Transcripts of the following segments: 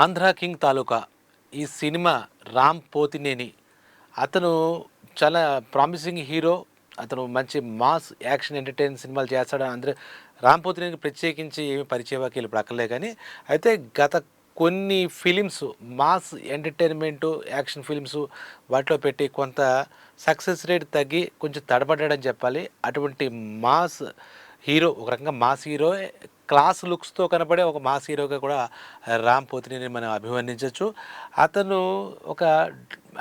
Andhra king తాలూకా ఈ cinema Ram Pothineni. అతను చాలా ప్రామిసింగ్ హీరో అతను మంచి మాస్ యాక్షన్ ఎంటర్టైన్ సినిమాలు చేస్తాడు. అందరూ రామ్ పోతినేని ప్రత్యేకించి ఏమి పరిచయవాకి వెళ్ళి అక్కర్లే కానీ అయితే గత కొన్ని films mass entertainment action films వాటిలో పెట్టి కొంత సక్సెస్ రేట్ తగ్గి కొంచెం తడబడ్డాడని చెప్పాలి. అటువంటి మాస్ హీరో ఒక రకంగా మాస్ హీరో క్లాస్ లుక్స్తో కనపడే ఒక మాస్ హీరోగా కూడా రామ్ పోతిని మనం అభివర్ణించవచ్చు అతను ఒక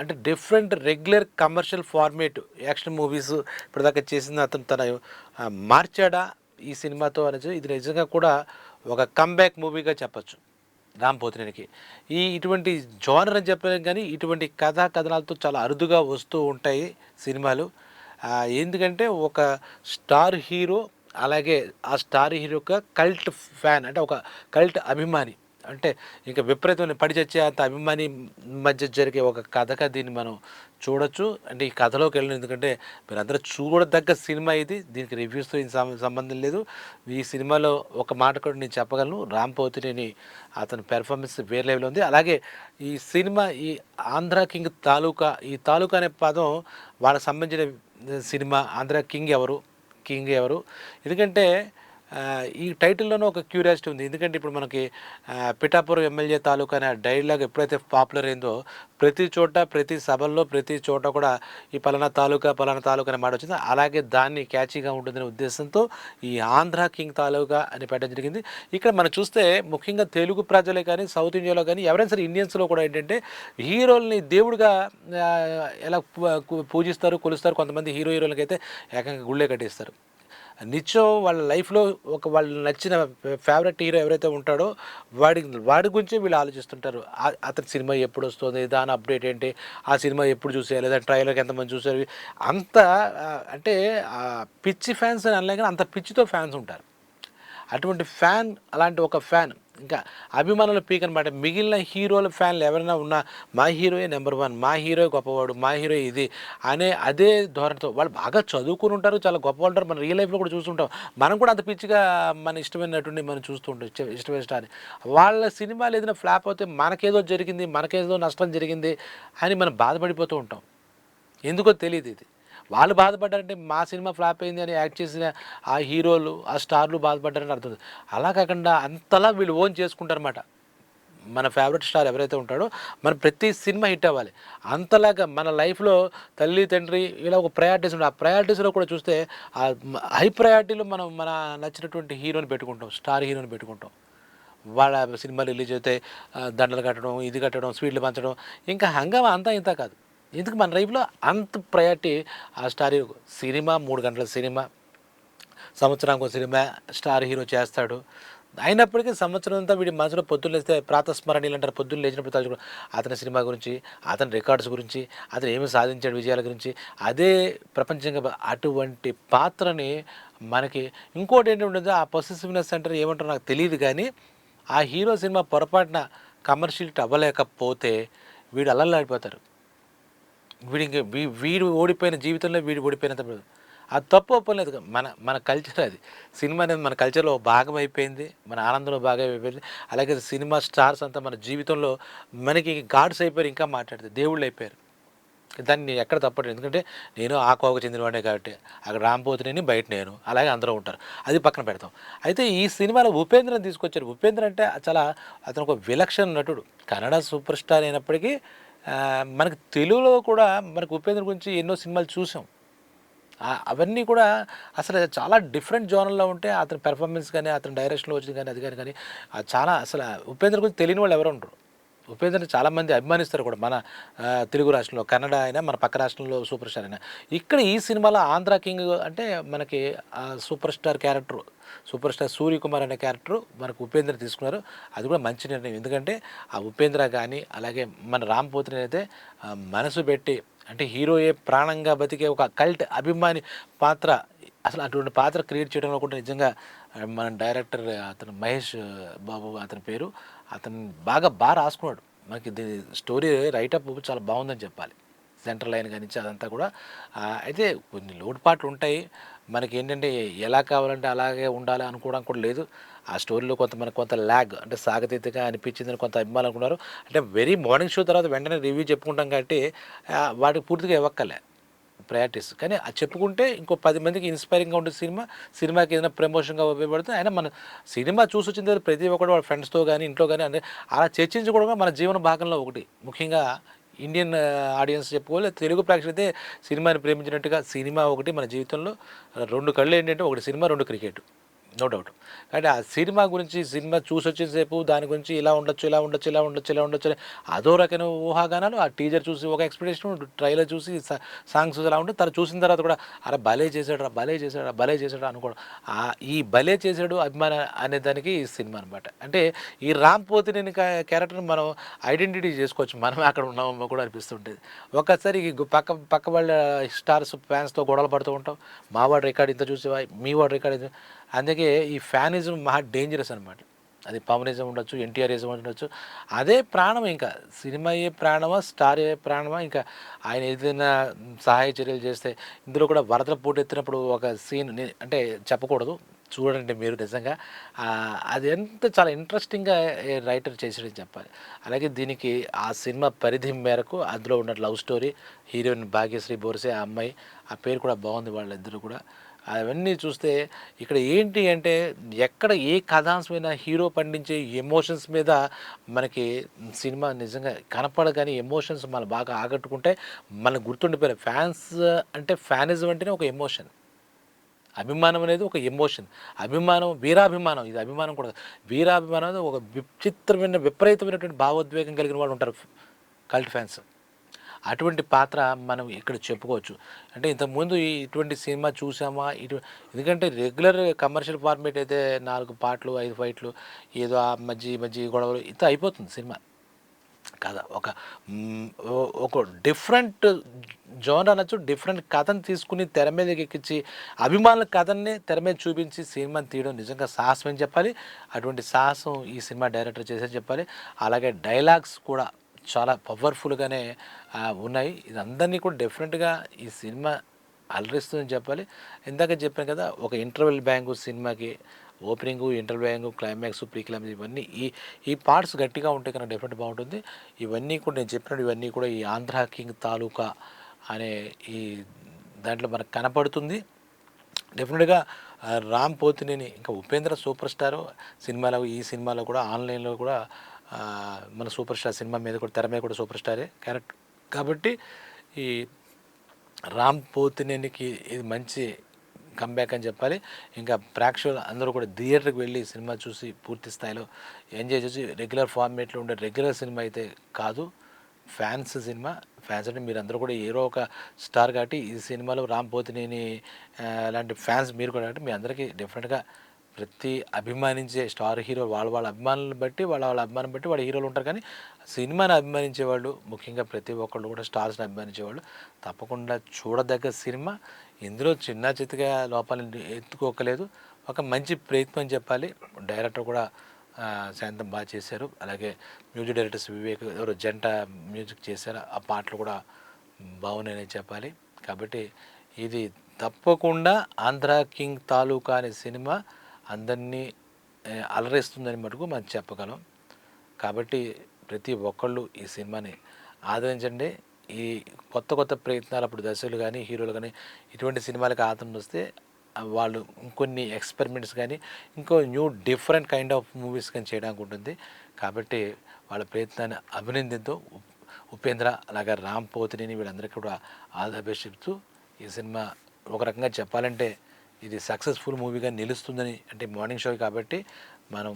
అంటే different regular commercial format action movies ఇప్పటిదాకా చేసిన అతను తన మార్చాడా ఈ సినిమాతో అనేది ఇది నిజంగా కూడా ఒక కంబ్యాక్ మూవీగా చెప్పచ్చు రామ్ పోతినేనికి. ఈ ఇటువంటి జోనర్ అని చెప్పలేం కానీ ఇటువంటి కథా కథనాలతో చాలా అరుదుగా వస్తూ ఉంటాయి సినిమాలు. ఎందుకంటే ఒక స్టార్ హీరో అలాగే ఆ స్టార్ హీరో యొక్క కల్ట్ ఫ్యాన్ అంటే ఒక కల్ట్ అభిమాని. అంటే ఇంకా విపరీతమైన పడి చచ్చే అంత అభిమాని మధ్య జరిగే ఒక కథగా దీన్ని మనం చూడొచ్చు. అంటే ఈ కథలోకి వెళ్ళిన ఎందుకంటే మీరందరూ చూడదగ్గ సినిమా ఇది. దీనికి రివ్యూస్తో సం- సంబంధం లేదు. ఈ సినిమాలో ఒక మాట కూడా నేను చెప్పగలను. రామ్ పోతినేని అతని పెర్ఫార్మెన్స్ వేరే లెవెల్ ఉంది. అలాగే ఈ సినిమా ఈ ఆంధ్ర కింగ్ తాలూకా ఈ తాలూకా అనే పదం వాళ్ళకి సంబంధించిన సినిమా ఆంధ్ర కింగ్ ఎవరు? కింగ్ ఎవరు? ఎందుకంటే ఈ టైటిల్లోనూ ఒక క్యూరియాసిటీ ఉంది. ఎందుకంటే ఇప్పుడు మనకి పిఠాపురం ఎమ్మెల్యే తాలూకా అనే డైలాగ్ ఎప్పుడైతే పాపులర్ అయిందో ప్రతి చోట ప్రతి సభల్లో ప్రతి చోట కూడా ఈ పలానా తాలూకా పలానా తాలూకా అనే మాట వచ్చింది. అలాగే దాన్ని క్యాచీగా ఉంటుందనే ఉద్దేశంతో ఈ ఆంధ్ర కింగ్ తాలూకా అని పెట్టడం జరిగింది. ఇక్కడ మనం చూస్తే ముఖ్యంగా తెలుగు ప్రజలే కానీ సౌత్ ఇండియాలో కానీ ఎవరైనా సరే ఇండియన్స్లో కూడా ఏంటంటే హీరోల్ని దేవుడిగా ఎలా పూ- పూజిస్తారు కొలుస్తారు కొంతమంది హీరో హీరోలకైతే అయితే ఏకంగా గుళ్ళే కట్టేస్తారు. నిత్యం వాళ్ళ లైఫ్లో ఒక వాళ్ళు నచ్చిన ఫేవరెట్ హీరో ఎవరైతే ఉంటాడో వాడి వాడి గురించి వీళ్ళు ఆలోచిస్తుంటారు. అతని సినిమా ఎప్పుడు వస్తుంది? దాని అప్డేట్ ఏంటి? ఆ సినిమా ఎప్పుడు చూసారు లేదా ట్రైలర్కి ఎంతమంది చూసారు? అంత అంటే పిచ్చి ఫ్యాన్స్ అని అనలే కానీ అంత పిచ్చితో ఫ్యాన్స్ ఉంటారు. అటువంటి ఫ్యాన్ అలాంటి ఒక ఫ్యాన్ ఇంకా అభిమానుల పీక్ అనమాట మిగిలిన హీరోల ఫ్యాన్లు ఎవరైనా ఉన్నా మా హీరోయే నెంబర్ వన్ మా హీరో గొప్పవాడు మా హీరో ఇది అనే అదే ధోరణితో వాళ్ళు బాగా చదువుకుని ఉంటారు చాలా గొప్పవాళ్ళు ఉంటారు మన రియల్ లైఫ్లో కూడా చూస్తుంటాం. మనం కూడా అంత పిచ్చిగా మన ఇష్టమైనటువంటి మనం చూస్తూ ఉంటాం ఇష్టమైన స్టార్. వాళ్ళ సినిమాలు ఏదైనా ఫ్లాప్ అవుతే మనకేదో జరిగింది మనకేదో నష్టం జరిగింది అని మనం బాధపడిపోతూ ఉంటాం. ఎందుకో తెలియదు ఇది. వాళ్ళు బాధపడ్డారంటే మా సినిమా ఫ్లాప్ అయింది అని యాక్ట్ చేసిన ఆ హీరోలు ఆ స్టార్లు బాధపడ్డారని అర్థం అలా కాకుండా అంతలా వీళ్ళు ఓన్ చేసుకుంటారన్నమాట. మన ఫేవరెట్ స్టార్ ఎవరైతే ఉంటాడో మన ప్రతి సినిమా హిట్ అవ్వాలి. అంతలాగా మన లైఫ్లో తల్లి తండ్రి ఇలా ఒక ప్రయారిటీస్ ఉంటాయి ఆ ప్రయారిటీస్లో కూడా చూస్తే ఆ హై ప్రయారిటీలో మనం మన నచ్చినటువంటి హీరోని పెట్టుకుంటాం స్టార్ హీరోని పెట్టుకుంటాం. వాళ్ళ సినిమా రిలీజ్ అయితే దండలు కట్టడం ఇది కట్టడం స్వీట్లు పంచడం ఇంకా హంగామా అంతా ఇంత కాదు. ఎందుకు మన లైఫ్లో అంత ప్రయారిటీ ఆ స్టార్ హీరో సినిమా మూడు గంటల సినిమా సంవత్సరానికి ఒక సినిమా స్టార్ హీరో చేస్తాడు. అయినప్పటికీ సంవత్సరం అంతా వీడి మనసులో పొద్దున్న లేస్తే ప్రాతస్మరణీలు అంటారు. పొద్దున్న లేచినప్పుడు తలుచుకో అతని సినిమా గురించి అతని రికార్డ్స్ గురించి అతను ఏమి సాధించాడు విజయాల గురించి అదే ప్రపంచంగా అటువంటి పాత్రని మనకి ఇంకోటి ఏంటంటే ఆ పొసెసివ్నెస్ సెంటర్ ఏమంటారో నాకు తెలియదు కానీ ఆ హీరో సినిమా పొరపాటున కమర్షియల్ అవ్వలేకపోతే వీడు అల్లల్లాడిపోతారు. వీడి వీడు ఓడిపోయిన జీవితంలో వీడు ఓడిపోయిన తప్పదు అది తప్పు ఒప్పలేదు మన మన కల్చర్ అది. సినిమా అనేది మన కల్చర్లో భాగం అయిపోయింది. మన ఆనందంలో భాగం అయిపోయింది. అలాగే సినిమా స్టార్స్ అంతా మన జీవితంలో మనకి గాడ్స్ అయిపోయారు ఇంకా మాట్లాడితే దేవుళ్ళు అయిపోయారు. దాన్ని నేను ఎక్కడ తప్పట్లేదు. ఎందుకంటే నేను ఆ కోవకు చెందినవాడే కాబట్టి అక్కడ రాంపోతుని బయట నేను. అలాగే అందరూ ఉంటారు. అది పక్కన పెడతాం. అయితే ఈ సినిమాలో ఉపేంద్రని తీసుకొచ్చారు. ఉపేంద్ర అంటే చాలా అతను ఒక విలక్షణ నటుడు. కన్నడ సూపర్ స్టార్ అయినప్పటికీ మనకి తెలుగులో కూడా మనకు ఉపేంద్ర గురించి ఎన్నో సినిమాలు చూసాం. అవన్నీ కూడా అసలు చాలా డిఫరెంట్ జోనల్లో ఉంటే అతని పెర్ఫార్మెన్స్ కానీ అతని డైరెక్షన్లో వచ్చింది కానీ అది కానీ కానీ చాలా అసలు ఉపేంద్ర గురించి తెలియని వాళ్ళు ఎవరు ఉండరు. ఉపేంద్రని చాలామంది అభిమానిస్తారు కూడా మన తెలుగు రాష్ట్రంలో. కన్నడ అయినా మన పక్క రాష్ట్రంలో సూపర్ స్టార్ అయినా. ఇక్కడ ఈ సినిమాలో ఆంధ్ర కింగ్ అంటే మనకి super star character super star Suryakumar అనే క్యారెక్టర్ మనకు ఉపేంద్ర తీసుకున్నారు. అది కూడా మంచి నిర్ణయం. ఎందుకంటే ఆ ఉపేంద్ర కానీ అలాగే మన రామ్ పోతిని అయితే మనసు పెట్టి అంటే హీరోయే ప్రాణంగా బతికే ఒక కల్ట్ అభిమాని పాత్ర అసలు అటువంటి పాత్ర క్రియేట్ చేయడంలో కూడా నిజంగా మన డైరెక్టర్ అతను మహేష్ బాబు అతని పేరు. అతను బాగా బాగా రాసుకున్నాడు. మనకి దీని స్టోరీ రైటప్ చాలా బాగుందని చెప్పాలి. సెంటర్ లైన్ కానీ అదంతా కూడా. అయితే కొన్ని లోటుపాట్లు ఉంటాయి. మనకి ఏంటంటే ఎలా కావాలంటే అలాగే ఉండాలి అనుకోవడం కూడా లేదు. ఆ స్టోరీలో కొంత మనకు కొంత ల్యాగ్ అంటే సాగతీతగా అనిపించిందని కొంత అభిమానులు అనుకున్నారు. అంటే వెరీ మార్నింగ్ షో తర్వాత వెంటనే రివ్యూ చెప్పుకుంటాం కాబట్టి వాటికి పూర్తిగా ఇవ్వక్కలే ప్రయారిటీస్ కానీ అది చెప్పుకుంటే ఇంకో పది మందికి ఇన్స్పైరింగ్గా ఉండే సినిమా సినిమాకి ఏదైనా ప్రమోషన్గా ఉపయోగపడుతుంది అయినా మన సినిమా చూసి వచ్చిన తర్వాత ప్రతి ఒక్కరు వాళ్ళ ఫ్రెండ్స్తో కానీ ఇంట్లో కానీ అంటే అలా చర్చించుకోవడం కూడా మన జీవన భాగంలో ఒకటి. ముఖ్యంగా ఇండియన్ ఆడియన్స్ uh, చెప్పుకోవాలి తెలుగు ప్రేక్షకులు అయితే సినిమాని ప్రేమించినట్టుగా సినిమా ఒకటి మన జీవితంలో రెండు కళ్ళు ఏంటంటే ఒకటి సినిమా రెండు క్రికెట్. నో డౌట్ అంటే ఆ సినిమా గురించి సినిమా చూసి వచ్చేసేపు దాని గురించి ఇలా ఉండొచ్చు ఇలా ఉండొచ్చు ఇలా ఉండొచ్చు ఇలా ఉండొచ్చు అదో రకమైన ఊహాగానాలు ఆ టీజర్ చూసి ఒక ఎక్స్పెక్టేషన్ ట్రైలర్ చూసి సాంగ్స్ ఇలా ఉంటే తను చూసిన తర్వాత కూడా అరే భలే చేశాడు రా భలే చేశాడు రా భలే చేశాడు అనుకోవడం. ఆ ఈ భలే చేశాడు అభిమాన అనే దానికి ఈ సినిమా అనమాట అంటే ఈ రామ్ పోతినేని క్యారెక్టర్ని మనం ఐడెంటిటీ చేసుకోవచ్చు. మనం అక్కడ ఉన్నామో కూడా అనిపిస్తుంటుంది. ఒకసారి పక్క పక్క వాళ్ళ స్టార్స్ ఫ్యాన్స్తో గొడవలు పడుతూ ఉంటాం. మా వాడు రికార్డ్ ఇంత చూసేవా మీ వాడు రికార్డ్ ఇంత అందుకే ఈ ఫ్యానిజం మహా డేంజరస్ అనమాట అది పవనిజం ఉండొచ్చు ఎన్టీఆర్ఇజం ఉండొచ్చు. అదే ప్రాణం ఇంకా. సినిమా ఏ ప్రాణమా స్టార్ ఏ ప్రాణమా ఇంకా ఆయన ఏదైనా సహాయ చర్యలు చేస్తే ఇందులో కూడా వరదల పోటెత్తినప్పుడు ఒక సీన్ అంటే చెప్పకూడదు. చూడండి మీరు నిజంగా. అది ఎంత చాలా ఇంట్రెస్టింగ్గా రైటర్ చేసాడని చెప్పాలి. అలాగే దీనికి ఆ సినిమా పరిధి మేరకు అందులో ఉన్న love story heroine Bhagyashri Borse ఆ అమ్మాయి ఆ పేరు కూడా బాగుంది వాళ్ళిద్దరు కూడా. అవన్నీ చూస్తే ఇక్కడ ఏంటి అంటే ఎక్కడ ఏ కథాంశమైన హీరో పండించే ఎమోషన్స్ మీద మనకి సినిమా నిజంగా కనపడగానే ఎమోషన్స్ మనం బాగా ఆకట్టుకుంటే మనకు గుర్తుండిపోయారు ఫ్యాన్స్ అంటే ఫ్యానిజం అంటేనే ఒక ఎమోషన్. అభిమానం అనేది ఒక ఎమోషన్. అభిమానం వీరాభిమానం ఇది అభిమానం కూడా వీరాభిమానం అనేది ఒక విచిత్రమైన విపరీతమైనటువంటి భావోద్వేగం కలిగిన వాళ్ళు ఉంటారు కల్ట్ ఫ్యాన్స్. అటువంటి పాత్ర మనం ఇక్కడ చెప్పుకోవచ్చు. అంటే ఇంతకుముందు ఇటువంటి సినిమా చూసామా? ఇటు ఎందుకంటే రెగ్యులర్ కమర్షియల్ ఫార్మేట్ అయితే నాలుగు పాటలు ఐదు ఫైట్లు ఏదో ఆ మధ్య మధ్య గొడవలు ఇంత అయిపోతుంది సినిమా. కథ ఒక ఒక డిఫరెంట్ జోన్ అనొచ్చు డిఫరెంట్ కథను తీసుకుని తెర మీదకి ఎక్కించి అభిమానుల కథని తెర మీద చూపించి సినిమాని తీయడం నిజంగా సాహసం అని చెప్పాలి. అటువంటి సాహసం ఈ సినిమా డైరెక్టర్ చేసేది చెప్పాలి. అలాగే డైలాగ్స్ కూడా చాలా పవర్ఫుల్గానే ఉన్నాయి. ఇది అందరినీ కూడా డెఫినెట్గా ఈ సినిమా అలరిస్తుందని చెప్పాలి. ఇందాక చెప్పాను కదా ఒక ఇంటర్వెల్ బ్యాంకు సినిమాకి opening interval bang climax pre climax ఇవన్నీ ఈ ఈ పార్ట్స్ గట్టిగా ఉంటే కనుక డెఫినెట్ బాగుంటుంది. ఇవన్నీ కూడా నేను చెప్పినట్టు ఇవన్నీ కూడా ఈ ఆంధ్ర కింగ్ తాలూకా అనే ఈ దాంట్లో మనకు కనపడుతుంది. డెఫినెట్గా రామ్ పోతినేని ఇంకా ఉపేంద్ర సూపర్ స్టార్ సినిమాలో ఈ సినిమాలో కూడా ఆన్లైన్లో కూడా మన సూపర్ స్టార్ సినిమా మీద కూడా తెర మీద కూడా సూపర్ స్టారే. కరెక్ట్ కాబట్టి ఈ రామ్ పోతినేనికి ఇది మంచి కంబ్యాక్ అని చెప్పాలి. ఇంకా ప్రేక్షకులు అందరూ కూడా థియేటర్కి వెళ్ళి సినిమా చూసి పూర్తి స్థాయిలో ఎంజాయ్ చేసి రెగ్యులర్ ఫార్మేట్లో ఉండే రెగ్యులర్ సినిమా అయితే కాదు. Fans cinema. ఫ్యాన్స్ అంటే మీరు అందరూ కూడా ఏదో ఒక స్టార్ కాబట్టి ఈ సినిమాలో రామ్ పోతినేని లాంటి ఫ్యాన్స్ మీరు కూడా కాబట్టి మీ అందరికీ డెఫినెట్గా ప్రతి అభిమానించే స్టార్ హీరో వాళ్ళ వాళ్ళ అభిమానులను బట్టి వాళ్ళ వాళ్ళ అభిమానం బట్టి వాళ్ళ హీరోలు ఉంటారు. కానీ సినిమాని అభిమానించే వాళ్ళు ముఖ్యంగా ప్రతి ఒక్కళ్ళు కూడా స్టార్స్ని అభిమానించే వాళ్ళు తప్పకుండా చూడదగ్గ సినిమా. ఇందులో చిన్న చితిగా లోపాలను ఎత్తుకోకలేదు. ఒక మంచి ప్రయత్నం చెప్పాలి. డైరెక్టర్ కూడా సాయంత్రం శాంతం బాగా చేశారు. అలాగే మ్యూజిక్ డైరెక్టర్స్ వివేక్ ఎవరు జంట మ్యూజిక్ చేశారు. ఆ పాటలు కూడా బాగున్నాయని చెప్పాలి. కాబట్టి ఇది తప్పకుండా ఆంధ్ర కింగ్ తాలూకా అనే సినిమా. అందరినీ అలరిస్తుందని మటుకు మనం చెప్పగలం. కాబట్టి ప్రతి ఒక్కళ్ళు ఈ సినిమాని ఆదరించండి. ఈ కొత్త కొత్త ప్రయత్నాలు అప్పుడు దర్శకులు కానీ హీరోలు కానీ ఇటువంటి సినిమాలకు ఆదరణ వస్తే వాళ్ళు ఇంకొన్ని ఎక్స్పెరిమెంట్స్ కానీ ఇంకో new different kind of movies కానీ చేయడానికి ఉంటుంది. కాబట్టి వాళ్ళ ప్రయత్నాన్ని అభినందిద్దాం ఉపేంద్ర అలాగే రామ్ పోతిని వీళ్ళందరికీ కూడా ఆల్ ఈ సినిమా ఒక రకంగా చెప్పాలంటే ఇది సక్సెస్ఫుల్ మూవీగా నిలుస్తుందని అంటే మార్నింగ్ షో కాబట్టి మనం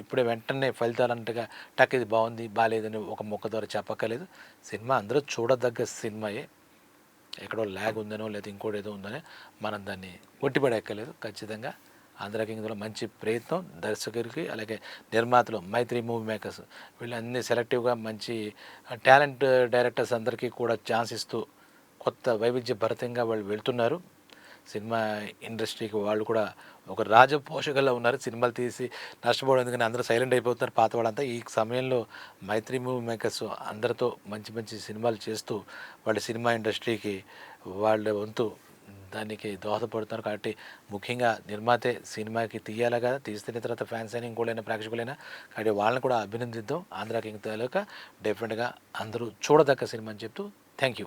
ఇప్పుడే వెంటనే ఫలితాలంటగా టక్ ఇది బాగుంది బాగాలేదని ఒక మొక్క ద్వారా చెప్పక్కలేదు సినిమా అందరూ చూడదగ్గ సినిమాయే. ఎక్కడో ల్యాగ్ ఉందనో లేదా ఇంకోటి ఏదో ఉందనే మనం దాన్ని ఒట్టిపడెక్కలేదు ఖచ్చితంగా ఆంధ్ర కింగ్లో మంచి ప్రయత్నం దర్శకుడికి అలాగే నిర్మాతలు మైత్రి మూవీ మేకర్స్ వీళ్ళన్నీ సెలెక్టివ్గా మంచి టాలెంట్ డైరెక్టర్స్ అందరికీ కూడా ఛాన్స్ ఇస్తూ కొత్త వైవిధ్య భరితంగా వాళ్ళు వెళ్తున్నారు. సినిమా ఇండస్ట్రీకి వాళ్ళు కూడా ఒక రాజ పోషకల్లో ఉన్నారు. సినిమాలు తీసి నష్టపోవడం ఎందుకని అందరూ సైలెంట్ అయిపోతున్నారు. పాత వాళ్ళంతా ఈ సమయంలో మైత్రి మూవీ మేకర్స్ అందరితో మంచి మంచి సినిమాలు చేస్తూ వాళ్ళ సినిమా ఇండస్ట్రీకి వాళ్ళ వంతు దానికి దోహదపడుతున్నారు. కాబట్టి ముఖ్యంగా నిర్మాతే సినిమాకి తీయాలి కదా? తీసిన తర్వాత ఫ్యాన్స్ అయినా ఇంకోళ్ళైనా ప్రేక్షకులైనా. కాబట్టి వాళ్ళని కూడా అభినందిద్దాం. ఆంధ్ర కింగ్ తాలూకా డెఫినెట్గా అందరూ చూడదక్క సినిమా అని చెప్తూ థ్యాంక్ యూ